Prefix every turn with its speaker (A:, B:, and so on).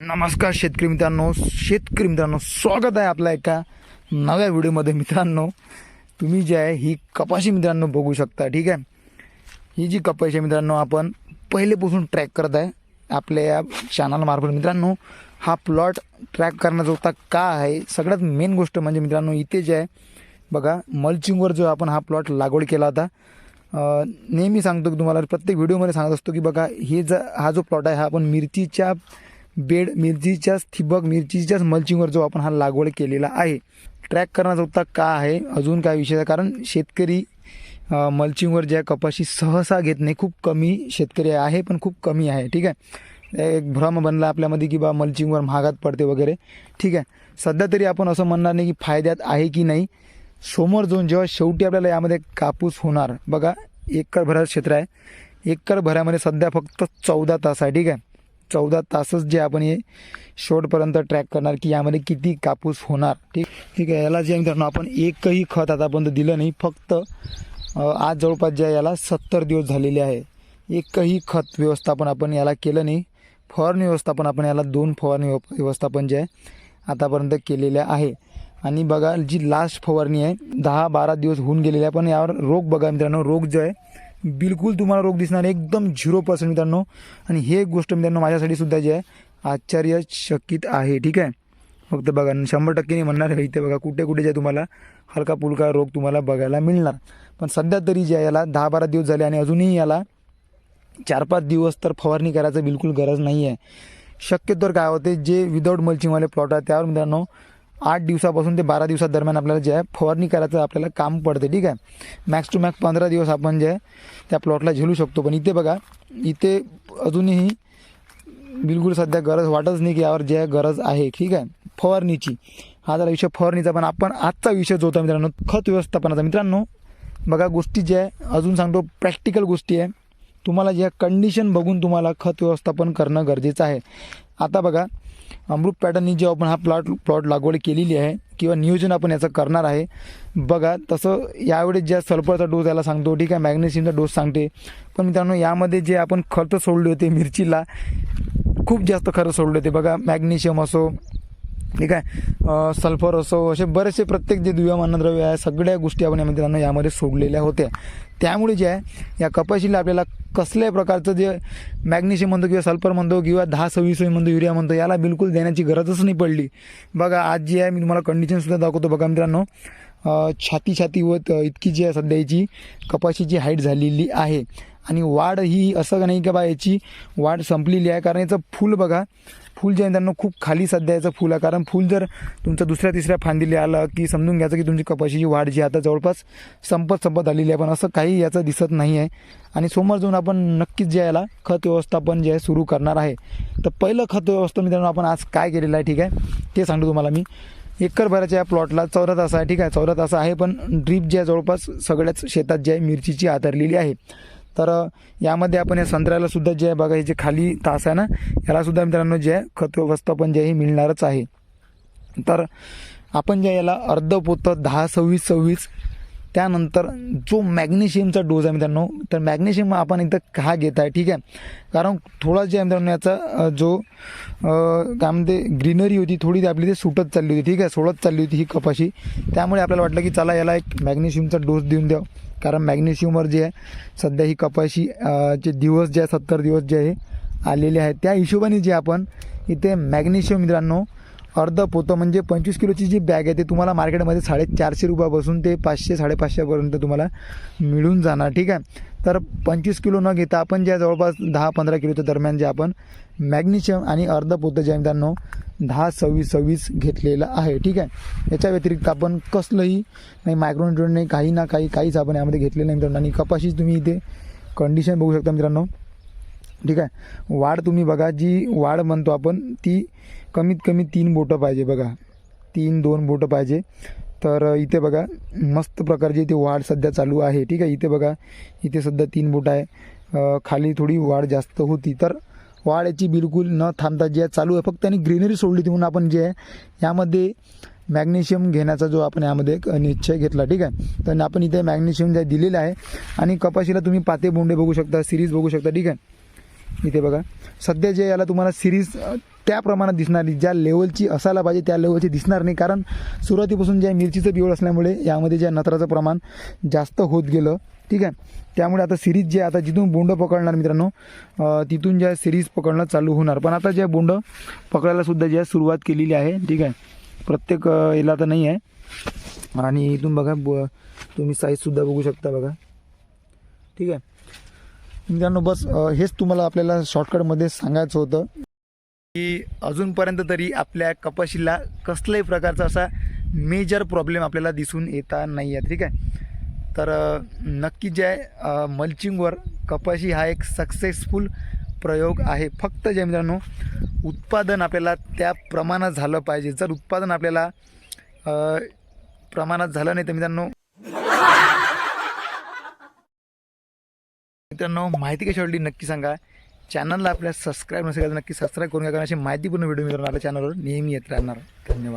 A: नमस्कार शेतकरी मित्रांनो शेतकरी मित्रांनो स्वागत आहे आपल्या एका नव्या व्हिडिओमध्ये मित्रांनो. तुम्ही जे आहे ही कपाशी मित्रांनो बघू शकता ठीक आहे? ही जी कपाशी आहे मित्रांनो आपण पहिलेपासून ट्रॅक करत आहे आपल्या या चॅनलमार्फत मित्रांनो हा प्लॉट ट्रॅक करण्याचा होता का आहे? सगळ्यात मेन गोष्ट म्हणजे मित्रांनो इथे जे आहे बघा मल्चिंगवर जो आपण हा प्लॉट लागवड केला होता नेहमी सांगतो की तुम्हाला प्रत्येक व्हिडिओमध्ये सांगत असतो की बघा हे ज हा जो प्लॉट आहे हा आपण मिरचीच्या बेड मिरचीच्याच ठिबक मिरचीच्याच मल्चिंगवर जो आपण हा लागवड केलेला आहे ट्रॅक करण्याचा उत्ता का आहे? अजून काय विषय आहे? कारण शेतकरी मल्चिंगवर ज्या कपाशी सहसा घेत नाही खूप कमी शेतकरी आहे पण खूप कमी आहे ठीक आहे? एक भ्रम बनला आपल्यामध्ये की बा मल्चिंगवर महागात पडते वगैरे ठीक आहे? सध्या तरी आपण असं म्हणणार नाही की फायद्यात आहे की नाही. समोर जाऊन जेव्हा शेवटी आपल्याला यामध्ये कापूस होणार बघा एकर भराचं क्षेत्र आहे. एकर भरामध्ये सध्या फक्त चौदा तास आहे ठीक आहे? चौदा तासच जे आपण हे शेवटपर्यंत ट्रॅक करणार की यामध्ये किती कापूस होणार. ठीक ठीक आहे. याला जे मित्रांनो आपण एकही खत आतापर्यंत दिलं नाही. फक्त आज जवळपास जे याला सत्तर दिवस झालेले आहे. एकही खत व्यवस्थापन आपण याला केलं नाही. फवारणी व्यवस्थापन आपण याला दोन फवारणी व्यव- व्यवस्थापन जे आहे आतापर्यंत केलेले आहे. आणि बघा जी लास्ट फवारणी आहे दहा बारा दिवस होऊन गेलेले आहे. पण यावर रोग बघा मित्रांनो रोग जो आहे बिलकुल तुम्हाला रोग दिसणार एकदम झिरो पर्सेंट मित्रांनो. आणि हे गोष्ट मित्रांनो माझ्यासाठी सुद्धा जे आहे आश्चर्यचकित आहे. ठीक आहे? फक्त बघा शंभर टक्केने म्हणणार आहे इथे बघा कुठे कुठे जे तुम्हाला हलका पुलका रोग तुम्हाला बघायला मिळणार. पण सध्या तरी जे आहे याला दहा बारा दिवस झाले आणि अजूनही याला चार पाच दिवस तर फवारणी करायचं बिलकुल गरज नाही आहे शक्यतोवर काय होते जे विदाऊट मल्चिंगवाले प्लॉट आहेत त्यावर मित्रांनो आठ दिवसापासून ते बारा दिवसादरम्यान आपल्याला जे आहे फवारणी करायचं आपल्याला काम पडते ठीक आहे? मॅक्स टू मॅक्स पंधरा दिवस आपण जे आहे त्या प्लॉटला झेलू शकतो. पण इथे बघा इथे अजूनही बिलकुल सध्या गरज वाटच नाही की यावर जे आहे गरज आहे ठीक आहे? फवारणीची. हा जरा विषय फवारणीचा पण आपण आजचा विषय जो होता मित्रांनो खत व्यवस्थापनाचा. मित्रांनो बघा गोष्टी जे आहे अजून सांगतो प्रॅक्टिकल गोष्टी आहे. तुम्हाला ज्या कंडिशन बघून तुम्हाला खत व्यवस्थापन करणं गरजेचं आहे. आता बघा अमृत पॅटर्ननी जेव्हा आपण हा प्लॉट प्लॉट लागवड केलेली आहे किंवा नियोजन आपण याचं करणार आहे बघा तसं यावेळेस ज्या सल्फरचा डोस याला सांगतो ठीक आहे मॅग्नेशियमचा डोस सांगते पण मित्रांनो यामध्ये जे आपण खर्च सोडले होते मिरचीला खूप जास्त खरं सोडले होते. बघा मॅग्नेशियम असो ठीक आहे सल्फर असो असे बरेचसे प्रत्येक जे दुय्यम आहे सगळ्या गोष्टी आपण यामध्ये त्यांना यामध्ये सोडलेल्या होत्या. त्यामुळे जे आहे या कपाशीला आपल्याला कसल्याही प्रकारचं जे मॅग्नेशियम म्हणतो किंवा सल्फर म्हणतो किंवा दहा सव्वीस म्हणतो युरिया म्हणतो याला बिलकुल देण्याची गरजच नाही पडली. बघा आज जी आहे मी तुम्हाला कंडिशनसुद्धा दाखवतो. बघा मित्रांनो छाती छाती व त- इतकी जी आहे सध्या याची कपाशीची हाईट झालेली आहे. आणि वाढ ही असं नाही की बा याची वाढ संपलेली आहे. कारण याचं फूल बघा फूल जे आहे त्यांना खूप खाली सध्या याचं फूल आहे. कारण फूल जर तुमचं दुसऱ्या तिसऱ्या फांदीला आलं की समजून घ्यायचं की तुमची कपाशीची वाढ जी आता जवळपास संपत संपत आलेली आहे. पण असं काही याचं दिसत नाही आहे. आणि समोर जाऊन आपण नक्कीच जे याला खत व्यवस्थापन जे आहे सुरू करणार आहे. तर पहिलं खत व्यवस्थापन मित्रांनो आपण आज काय केलेलं आहे ठीक आहे? ते सांगतो तुम्हाला मी. एकरभराच्या या प्लॉटला चौदा तास आहे ठीक आहे? चौदा तास आहे पण ड्रीप जे आहे जवळपास सगळ्याच शेतात जे आहे मिरचीची आदरलेली आहे. तर यामध्ये आपण या संत्र्याला सुद्धा जे आहे बघा हे जे खाली तास आहे ना याला सुद्धा मित्रांनो जे आहे खत व्यवस्थापन जे आहे हे मिळणारच आहे. तर आपण जे याला अर्ध पोतं दहा सव्वीस सव्वीस त्यानंतर जो मॅग्नेशियमचा डोस आहे मित्रांनो तर मॅग्नेशियम आपण एकदा का घेत आहे ठीक आहे? कारण थोडा जे आहे मित्रांनो याचा जो काय म्हणते ग्रीनरी होती थोडी ती आपली ते सुटत चालली होती ठीक आहे? सोडत चालली होती ही कपाशी. त्यामुळे आपल्याला वाटलं की चला याला एक मॅग्नेशियमचा डोस देऊन द्यावं. कारण मॅग्नेशियमवर जे आहे सध्या ही कपाशी जे दिवस जे आहे सत्तर दिवस जे आहे आलेले आहेत. त्या हिशोबाने जे आपण इथे मॅग्नेशियम मित्रांनो अर्ध पोतं म्हणजे पंचवीस किलोची जी बॅग आहे ते तुम्हाला मार्केटमध्ये साडेचारशे रुपयापासून ते पाचशे साडेपाचशेपर्यंत तुम्हाला मिळून जाणार ठीक आहे? तर पंचवीस किलो न घेता आपण ज्या जवळपास दहा पंधरा किलोच्या दरम्यान जे आपण मॅग्नेशियम आणि अर्ध पोतं जे आहे मित्रांनो दहा सव्वीस सव्वीस घेतलेलं आहे ठीक आहे? याच्या व्यतिरिक्त आपण कसलंही नाही मायक्रोन्युट्रिएंट नाही काही ना काही काहीच आपण यामध्ये घेतलेलं नाही मित्रांनो. आणि कपाशीच तुम्ही इथे कंडिशन बघू शकता मित्रांनो. ठीक आहे? वाढ तुम्ही बघा जी वाढ म्हणतो आपण ती कमीत कमी तीन बोटं पाहिजे बघा. तीन दोन बोटं पाहिजे. तर इथे बघा मस्त प्रकारची इथे वाढ सध्या चालू आहे. ठीक आहे? इथे बघा इथे सध्या तीन बोटं आहे. खाली थोडी वाढ जास्त होती. तर वाढ याची बिलकुल न थांबता जी आहे चालू आहे. फक्त त्यांनी ग्रीनरी सोडली ती म्हणून आपण जे आहे यामध्ये मॅग्नेशियम घेण्याचा जो आपण यामध्ये एक निश्चय घेतला. ठीक आहे? तर आपण इथे मॅग्नेशियम जे दिलेलं आहे आणि कपाशीला तुम्ही पाते बोंडे बघू शकता सिरीज बघू शकता. ठीक आहे? इथे बघा. सध्या जे याला तुम्हाला सिरीज त्या प्रमाणात दिसणार नाही. ज्या लेवलची असायला पाहिजे त्या लेवलची दिसणार नाही. कारण सुरुवातीपासून ज्या मिरचीचं बिवळ असल्यामुळे यामध्ये ज्या नत्राचं प्रमाण जास्त होत गेलं ठीक आहे? त्यामुळे आता सिरीज जे आता जिथून बोंड पकडणार मित्रांनो तिथून ज्या सिरीज पकडणं चालू होणार. पण आता ज्या बोंड पकडायला सुद्धा ज्या सुरुवात केलेली आहे ठीक आहे? प्रत्येक याला तर नाही आहे. आणि इथून बघा ब तुम्ही साईजसुद्धा बघू शकता बघा. ठीक आहे? मित्रांनो बस हेच तुम्हाला आपल्याला शॉर्टकटमध्ये सांगायचं होतं. की अजूनपर्यंत तरी आपल्या कपाशीला कसल्याही प्रकारचा असा मेजर प्रॉब्लेम आपल्याला दिसून येता नाही आहे ठीक आहे? तर नक्की जे आहे मल्चिंगवर कपाशी हा एक सक्सेसफुल प्रयोग आहे. फक्त जे मित्रांनो उत्पादन आपल्याला त्या प्रमाणात झालं पाहिजे. जर उत्पादन आपल्याला प्रमाणात झालं नाही तर मित्रांनो मित्रांनो माहिती कशी वाटली नक्की सांगा. चॅनलला आपल्या सबस्क्राईब नसेल तर नक्की सबस्क्राईब करून घ्या कारण अशी माहितीपूर्ण व्हिडिओ मित्रांनो आपल्या चॅनलवर नेहमी येत राहणार. धन्यवाद.